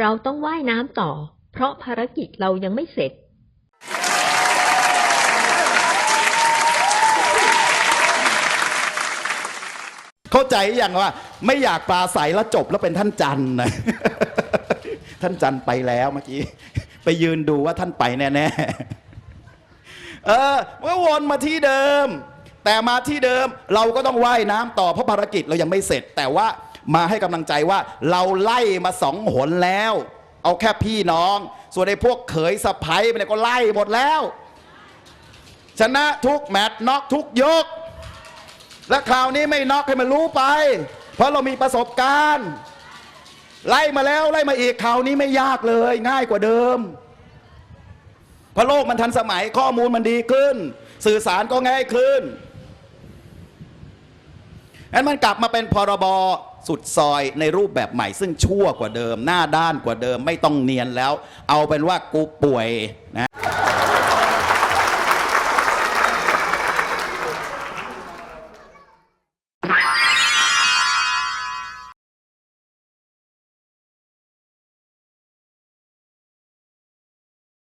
เราต้องว่ายน้ำต่อ เพราะภารกิจเรายังไม่เสร็จ เข้าใจอย่างว่า ไม่อยากปลาใสแล้วจบแล้วเป็นท่านจันนะ ท่านจันไปแล้วเมื่อกี้ ไปยืนดูว่าท่านไปแน่ๆ เออเมื่อวนมาที่เดิม แต่มาที่เดิมเราก็ต้องว่ายน้ำต่อเพราะภารกิจเรายังไม่เสร็จ แต่ว่ามาให้กำลังใจว่าเราไล่มาสองหนแล้ว เอาแค่พี่น้อง ส่วนไอ้พวกเขยสะพ้ยไปเนี่ยก็ไล่หมดแล้ว ชนะทุกแมตช์น็อกทุกยก และคราวนี้ไม่น็อกให้มันรู้ไป เพราะเรามีประสบการณ์ไล่มาแล้วไล่มาอีกคราวนี้ไม่ยากเลยง่ายกว่าเดิมเพราะโลกมันทันสมัยข้อมูลมันดีขึ้น สื่อสารก็ง่ายขึ้น นั้นมันกลับมาเป็นพรบสุดซอยในรูปแบบใหม่ ซึ่งชั่วกว่าเดิม หน้าด้านกว่าเดิมไม่ต้องเนียนแล้ว เอาเป็นว่ากูป่วยนะ